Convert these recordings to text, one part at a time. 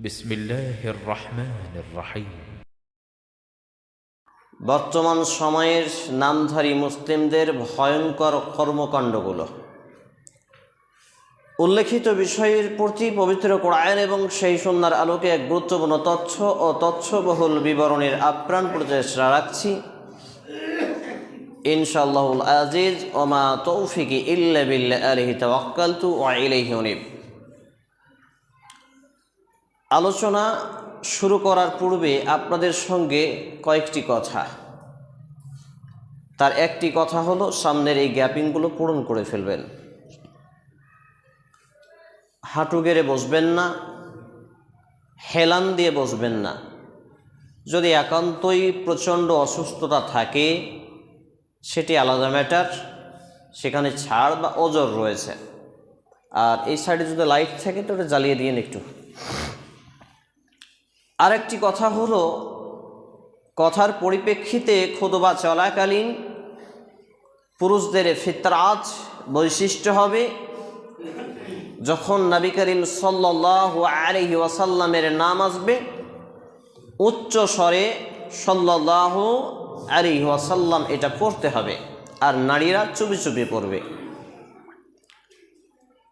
بسم الله الرحمن الرحيم বর্তমান সময়ের নামধারী মুসলিমদের ভয়ঙ্কর কর্মকাণ্ডগুলো উল্লেখিত বিষয়ের প্রতি পবিত্র কোরআন এবং সেই সন্ন্যার আলোকে এক গুরুত্বপূর্ণ তথ্য ও তথ্যবহুল বিবরণের আপ্রাণ প্রচেষ্টা রাখছি ইনশাআল্লাহুল আজিজ ওমা তৌফিকি ইল্লা বিল্লা আলিহি তাওয়াক্কালতু ওয়া ইলাইহি উনিব আলোচনা শুরু করার পূর্বে আপনাদের সঙ্গে কয়েকটি কথা। তার একটি কথা হলো, সামনের এই গ্যাপিংগুলো পূরণ করে ফেলবেন। হাঁটু গেড়ে বসবেন না, হেলান দিয়ে বসবেন না। যদি একান্তই প্রচণ্ড অসুস্থতা থাকে, সেটি আলাদা ম্যাটার, সেখানে ছাড় বা ওজর রয়েছে। আর এই সাইডে যদি লাইট থাকে তো ওটা জ্বালিয়ে দিন একটু। আরেকটি কথা হলো, কথার পরিপ্রেক্ষিতে খুদবা চলাকালীন পুরুষদের ফিতরাজ বৈশিষ্ট্য হবে। যখন নবী করিম সাল্লাহ আলহি ওয়াসাল্লামের নাম আসবে, উচ্চ স্বরে সাল্লাহ আলহি ওয়াসাল্লাম এটা পড়তে হবে আর নারীরা চুপি চুপি পড়বে।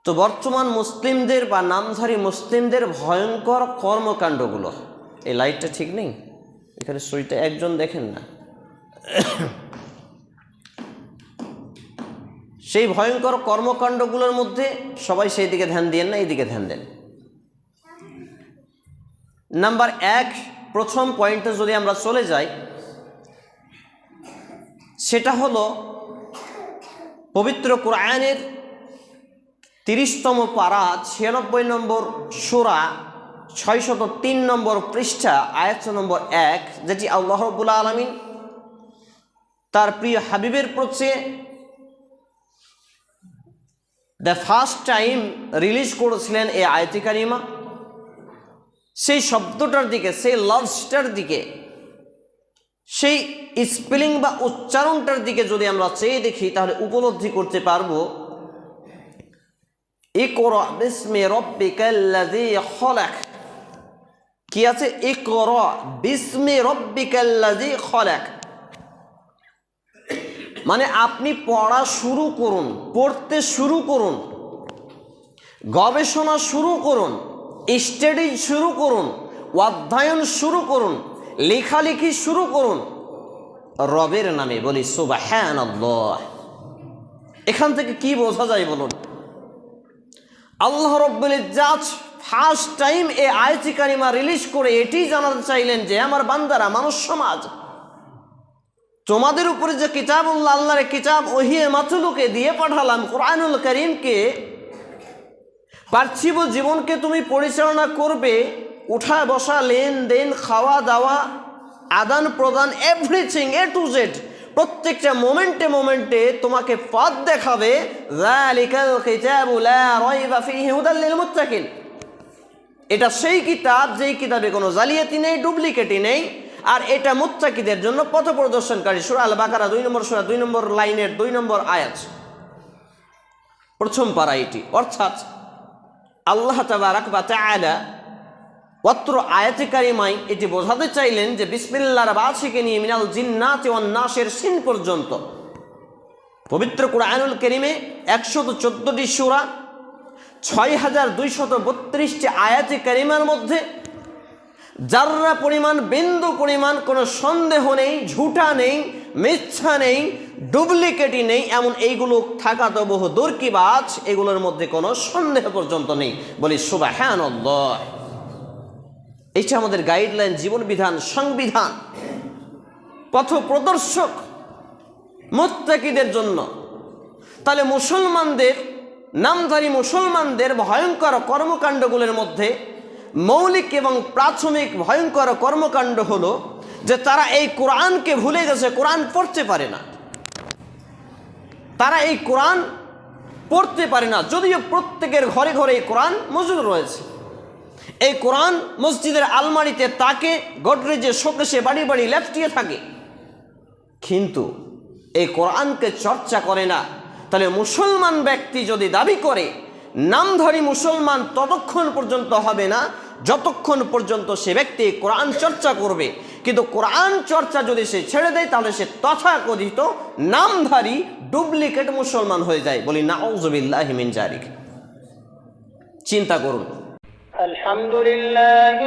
তো বর্তমান মুসলিমদের বা নামধারী মুসলিমদের ভয়ঙ্কর কর্মকাণ্ডগুলো এই লাইটটা ঠিক নেই? এখানে সুইটা একজন দেখেন না। সেই ভয়ঙ্কর কর্মকাণ্ডগুলোর মধ্যে সবাই সেই দিকে ধ্যান দিয়েন না এই দিকে ধ্যান দেন। নাম্বার এক, প্রথম পয়েন্টে যদি আমরা চলে যাই, সেটা হলো পবিত্র কোরআনের তিরিশতম পারা ছিয়ানব্বই নম্বর সোরা ছয়শত তিন নম্বর পৃষ্ঠা আয়াত নম্বর এক, যেটি আল্লাহ রবুল্লা আলমিন তার প্রিয় হাবিবের প্রতি দ্য ফার্স্ট টাইম রিলিজ করেছিলেন এই আয়তি কারিমা। সেই শব্দটার দিকে, সেই লভসটার দিকে, সেই স্পেলিং বা উচ্চারণটার দিকে যদি আমরা চেয়ে দেখি, তাহলে উপলব্ধি করতে পারব, ইকরা বিসমি রব্বিকাল্লাযী খলাক। কি আছে? বিসমি মানে আপনি পড়া শুরু করুন, পড়তে শুরু করুন, গবেষণা শুরু করুন, স্টাডি শুরু করুন, অধ্যয়ন শুরু করুন, লেখালেখি শুরু করুন। রবের নামে বলি সুবাহান এখান থেকে কি বোঝা যায় বলুন? আল্লাহ রব্বুল ইজ্জাত ফার্স্ট টাইম এ আয়তি কারিমা রিলিজ করে এটি জানাতে চাইলেন যে, আমার বান্দারা, মানুষ সমাজ, তোমাদের উপরে যে কিতাবুল্লাহ, আল্লাহর কিতাব ওহিয়ে মাতুলুকে দিয়ে পাঠালাম, কোরআনুল করিমকে, পার্থিব জীবনকে তুমি পরিচালনা করবে উঠা বসা, লেনদেন খাওয়া দাওয়া আদান প্রদান এভরিথিং এ টু জেড প্রত্যেকটা মোমেন্টে মোমেন্টে তোমাকে পথ দেখাবে এটা সেই কিতাব, যেই কিতাবে কোনো জালিয়াতি নেই, ডুপ্লিকেটই নেই, আর এটা মুত্তাকিদের জন্য পথ প্রদর্শনকারী সুরা আল বাকারা দুই নম্বর সুরা, দুই নম্বর লাইনের দুই নম্বর আয়াত। প্রথম পারা এটি, অর্থাৎ আল্লাহ তাবারাক বা তাআলা অত্র আয়াতে কারিমাই এটি বোঝাতে চাইলেন যে বিসমিল্লার বাসিকে নিয়ে মিনাল জিন্নাত ওয়ান নাসের সিন পর্যন্ত। পবিত্র কোরআনুল করিমে একশত চোদ্দটি সুরা ছয় হাজার দুইশত বত্রিশটি আয়াতে কারিমার মধ্যে যার্রা পরিমাণ, বিন্দু পরিমাণ, কোনো সন্দেহ নেই, ঝুটা নেই, মিথ্যা নেই, ডুপ্লিকেটই নেই, এমন এইগুলো থাকা তো বহু দূরকিবাজ এগুলোর মধ্যে কোনো সন্দেহ পর্যন্ত নেই। বলি সুবাহ হ্যাঁ এটা আমাদের গাইডলাইন জীবন বিধান সংবিধান পথ প্রদর্শক মোত্তাকিদের জন্য। তাহলে মুসলমানদের নামধারী মুসলমানদের ভয়ঙ্কর কর্মকাণ্ডগুলোর মধ্যে মৌলিক এবং প্রাথমিক ভয়ঙ্কর কর্মকাণ্ড হলো যে তারা এই কোরআনকে ভুলে গেছে, কোরআন পড়তে পারে না। তারা এই কোরআন পড়তে পারে না, যদিও প্রত্যেকের ঘরে ঘরে এই কোরআন মজুদ রয়েছে। এই কোরআন মসজিদের আলমারিতে তাকে গডরেজে শোকেশে বাড়ি বাড়ি লেপটিয়ে থাকে। কিন্তু এই কোরআনকে চর্চা করে না। তাহলে মুসলমান ব্যক্তি যদি দাবি করে, নামধারী মুসলমান ততক্ষণ পর্যন্ত হবে না, যতক্ষণ পর্যন্ত সে ব্যক্তি কোরআন চর্চা করবে। কিন্তু কোরআন চর্চা যদি সে ছেড়ে দেয়, তাহলে সে তথাকথিত নামধারী ডুপ্লিকেট মুসলমান হয়ে যায়। বলি নাউজবিল্লাহিমিন জারিক চিন্তা করুন। আলহামদুলিল্লাহ